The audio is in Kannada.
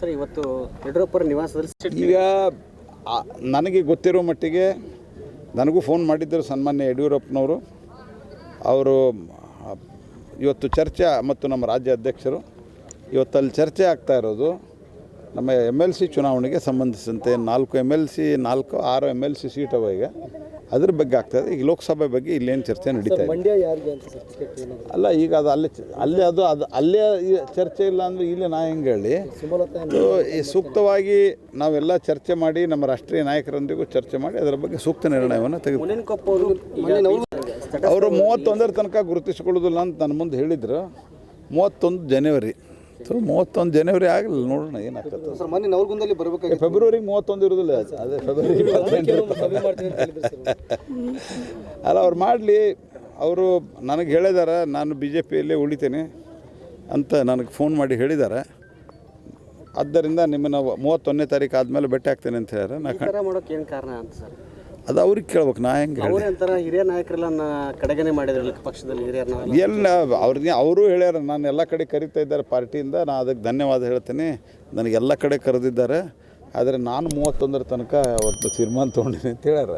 ಸರ್, ಇವತ್ತು ಯಡಿಯೂರಪ್ಪರ ನಿವಾಸದಲ್ಲಿ ಈಗ ನನಗೆ ಗೊತ್ತಿರೋ ಮಟ್ಟಿಗೆ ನನಗೂ ಫೋನ್ ಮಾಡಿದ್ದರು ಸನ್ಮಾನ್ಯ ಯಡಿಯೂರಪ್ಪನವರು. ಅವರು ಇವತ್ತು ಚರ್ಚೆ ಮತ್ತು ನಮ್ಮ ರಾಜ್ಯ ಅಧ್ಯಕ್ಷರು. ಇವತ್ತು ಅಲ್ಲಿ ಚರ್ಚೆ ಆಗ್ತಾ ಇರೋದು ನಮ್ಮ ಎಂ ಎಲ್ ಸಿ ಚುನಾವಣೆಗೆ ಸಂಬಂಧಿಸಿದಂತೆ ನಾಲ್ಕು ಎಂ ಎಲ್ ಸಿ, ನಾಲ್ಕು, ಆರು ಎಂ ಎಲ್ ಸಿ ಸೀಟ್ ಅವ ಈಗ. ಅದ್ರ ಬಗ್ಗೆ ಆಗ್ತದೆ. ಈಗ ಲೋಕಸಭೆ ಬಗ್ಗೆ ಇಲ್ಲೇನು ಚರ್ಚೆ ನಡೀತಾ ಇದೆ ಅಲ್ಲ ಈಗ ಅದು ಅಲ್ಲಿ ಅಲ್ಲಿ ಅದು ಅದು ಅಲ್ಲೇ ಈ ಚರ್ಚೆ ಇಲ್ಲ ಅಂದರೆ ಇಲ್ಲಿ ನಾ ಹೆಂಗೆ ಹೇಳಿ? ಸೂಕ್ತವಾಗಿ ನಾವೆಲ್ಲ ಚರ್ಚೆ ಮಾಡಿ ನಮ್ಮ ರಾಷ್ಟ್ರೀಯ ನಾಯಕರೊಂದಿಗೂ ಚರ್ಚೆ ಮಾಡಿ ಅದರ ಬಗ್ಗೆ ಸೂಕ್ತ ನಿರ್ಣಯವನ್ನು ತೆಗೆದು ಅವರು ಮೂವತ್ತೊಂದರ ತನಕ ಗುರುತಿಸಿಕೊಳ್ಳೋದಿಲ್ಲ ಅಂತ ನನ್ನ ಮುಂದೆ ಹೇಳಿದರು. ಮೂವತ್ತೊಂದು ಜನವರಿ ಸೊ ಮೂವತ್ತೊಂದು ಜನವರಿ ಆಗಲಿಲ್ಲ ನೋಡೋಣ ಏನಾಗ್ತದೆ. ಸರ್ ಮೊನ್ನೆ ನವಲಗುಂದಲ್ಲಿ ಬರಬೇಕಾಗಿ ಫೆಬ್ರವರಿಗೆ ಮೂವತ್ತೊಂದು ಇರೋದಿಲ್ಲ ಅದೇ ಫೆಬ್ರವರಿ ಹೇಳಿದ್ರು ಅಲ್ಲ ಅವ್ರು ಮಾಡಲಿ ಅವರು ನನಗೆ ಹೇಳಿದಾರೆ ನಾನು ಬಿ ಜೆ ಪಿಯಲ್ಲೇ ಉಳಿತೇನೆ ಅಂತ ನನಗೆ ಫೋನ್ ಮಾಡಿ ಹೇಳಿದ್ದಾರೆ ಆದ್ದರಿಂದ ನಿಮ್ಮನ್ನು ಮೂವತ್ತೊಂದನೇ ತಾರೀಕು ಆದಮೇಲೆ ಭೇಟಿ ಆಗ್ತೇನೆ ಅಂತ ಹೇಳ್ಯಾರ. ನಾನು ಕಾರಣ ಅಂತ ಸರ್? ಅದು ಅವ್ರಿಗೆ ಕೇಳ್ಬೇಕು ನಾ ಹೆಂಗೆ ಹೇಳಿ ಅವರೇ ಹಿರಿಯ ನಾಯಕರೆಲ್ಲ ಕಡೆಗೆ ಕಡೆಗನೆ ಮಾಡಿದ್ರಲ್ಲ ಪಕ್ಷದಲ್ಲಿ ಹಿರಿಯರನ್ನ? ಎಲ್ಲ ಅವ್ರಿಗೆ ಅವರು ಹೇಳ್ಯಾರ ನಾನು ಎಲ್ಲ ಕಡೆ ಕರಿತಾ ಇದ್ದಾರೆ ಪಾರ್ಟಿಯಿಂದ ನಾನು ಅದಕ್ಕೆ ಧನ್ಯವಾದ ಹೇಳ್ತೀನಿ. ನನಗೆ ಎಲ್ಲ ಕಡೆ ಕರೆದಿದ್ದಾರೆ ಆದರೆ ನಾನು ಮೂವತ್ತೊಂದರ ತನಕ ಅವತ್ತು ತೀರ್ಮಾನ ತೊಗೊಂಡಿನಿ ಅಂತ ಹೇಳ್ಯಾರ.